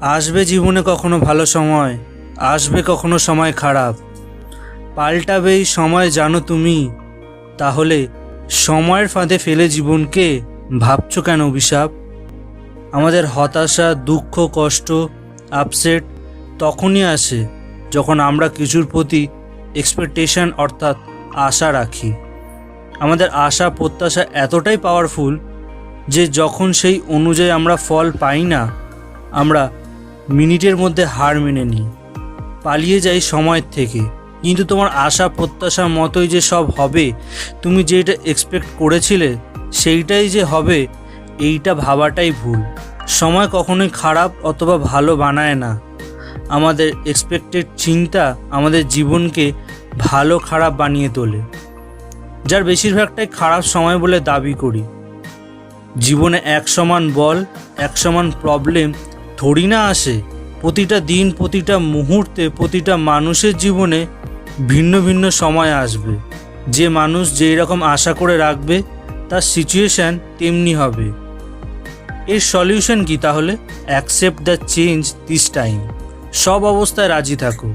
আসবে জীবনে কখনো ভালো সময়, আসবে কখনো সময় খারাপ। পাল্টাবে এই সময় জানো তুমি, তাহলে সময়ের ফাঁদে ফেলে জীবনকে ভাবছ কেন অভিশাপ? আমাদের হতাশা, দুঃখ, কষ্ট আপসেট তখনই আসে যখন আমরা কিছুর প্রতি এক্সপেকটেশন অর্থাৎ আশা রাখি। আমাদের আশা, প্রত্যাশা এতটাই পাওয়ারফুল যে যখন সেই অনুযায়ী আমরা ফল পাই না, আমরা মিনিটের মধ্যে হার মেনে নিই পালিয়ে যাই সময়ের থেকে। কিন্তু তোমার আশা, প্রত্যাশা মতোই যে সব হবে, তুমি যেটা এক্সপেক্ট করেছিলে সেইটাই যে হবে, এইটা ভাবাটাই ভুল। সময় কখনোই খারাপ অথবা ভালো বানায় না। আমাদের এক্সপেক্টেড চিন্তা আমাদের জীবনকে ভালো খারাপ বানিয়ে তোলে। যার বেশিরভাগটাই খারাপ সময় বলে দাবি করি। জীবনে এক সমান বল, এক সমান প্রবলেম থোড়ি না আসে, প্রতিটা দিন, প্রতিটা মুহূর্তে, প্রতিটা মানুষের জীবনে ভিন্ন ভিন্ন সময় আসবে। যে মানুষ যেই রকম আশা করে রাখবে, তার সিচুয়েশান তেমনি হবে। এর সলিউশন কি তাহলে? Accept the change this time সব অবস্থায় রাজি থাকো।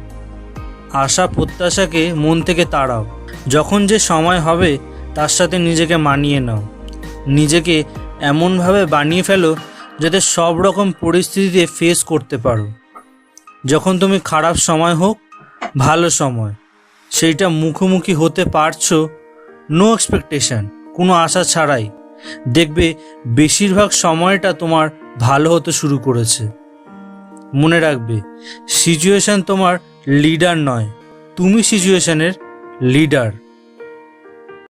আশা, প্রত্যাশাকে মন থেকে তাড়াও। যখন যে সময় হবে, তার সাথে নিজেকে মানিয়ে নাও। নিজেকে এমনভাবে বানিয়ে ফেলো যাতে সব রকম পরিস্থিতিতে ফেস করতে পারো। যখন তুমি খারাপ সময় হোক, ভালো সময়, সেইটা মুখোমুখি হতে পারছ নো এক্সপেকটেশন কোনো আশা ছাড়াই। দেখবে বেশিরভাগ সময়টা তোমার ভালো হতে শুরু করেছে। মনে রাখবে সিচুয়েশন তোমার লিডার নয়, তুমি সিচুয়েশনের লিডার